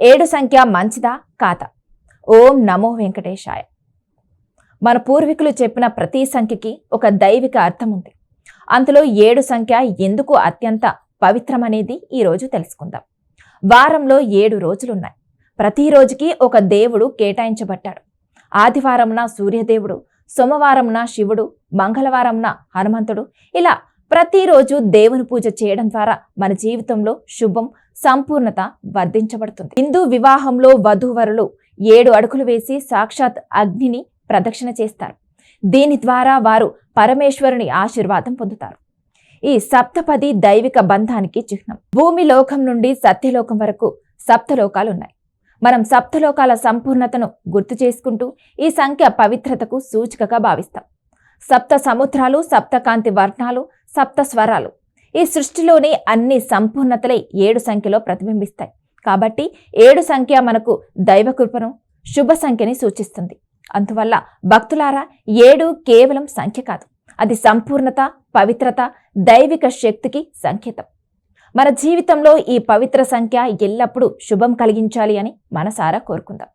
ఏడు సంఖ్య మంచిదా? కాదా? ఓం నమో వెంకటేశాయ. మన పూర్వీకులు చెప్పిన ప్రతి సంఖ్యకి ఒక దైవిక అర్థం ఉంది అందులో ఏడు సంఖ్య ఎందుకు అత్యంత పవిత్రమనేది ఈరోజు తెలుసుకుందాం. వారంలో ఏడు రోజులున్నాయి. ప్రతి రోజుకి ఒక దేవుడు కేటాయించబడ్డాడు. ఆదివారంన సూర్యదేవుడు సోమవారంన శివుడు మంగళవారంన హనుమంతుడు ఇలా ప్రతిరోజు దేవుని పూజ చేయడం ద్వారా మన జీవితంలో శుభం సంపూర్ణత వర్ధించబడుతుంది. హిందూ వివాహంలో వధూవరులు ఏడు అడుగులు వేసి సాక్షాత్ అగ్నిని ప్రదక్షిణ చేస్తారు. దీని ద్వారా వారు పరమేశ్వరుని ఆశీర్వాదం పొందుతారు. ఈ సప్తపది దైవిక బంధానికి చిహ్నం. భూమి లోకం నుండి సత్యలోకం వరకు సప్తలోకాలు ఉన్నాయి మనం సప్తలోకాల సంపూర్ణతను గుర్తు చేసుకుంటూ ఈ సంఖ్య పవిత్రతకు సూచికగా భావిస్తాం. సప్త సముద్రాలు సప్తకాంతి వర్ణాలు సప్త స్వరాలు. ఈ సృష్టిలోని అన్ని సంపూర్ణతలై ఏడు సంఖ్యలో ప్రతిబింబిస్తాయి. కాబట్టి ఏడు సంఖ్య మనకు దైవకృపను శుభ సంఖ్యని సూచిస్తుంది. అందువల్ల భక్తులారా ఏడు కేవలం సంఖ్య కాదు. అది సంపూర్ణత పవిత్రత దైవిక శక్తికి సంకేతం. మన జీవితంలో ఈ పవిత్ర సంఖ్య ఎల్లప్పుడూ శుభం కలిగించాలి అని మనసారా కోరుకుందాం.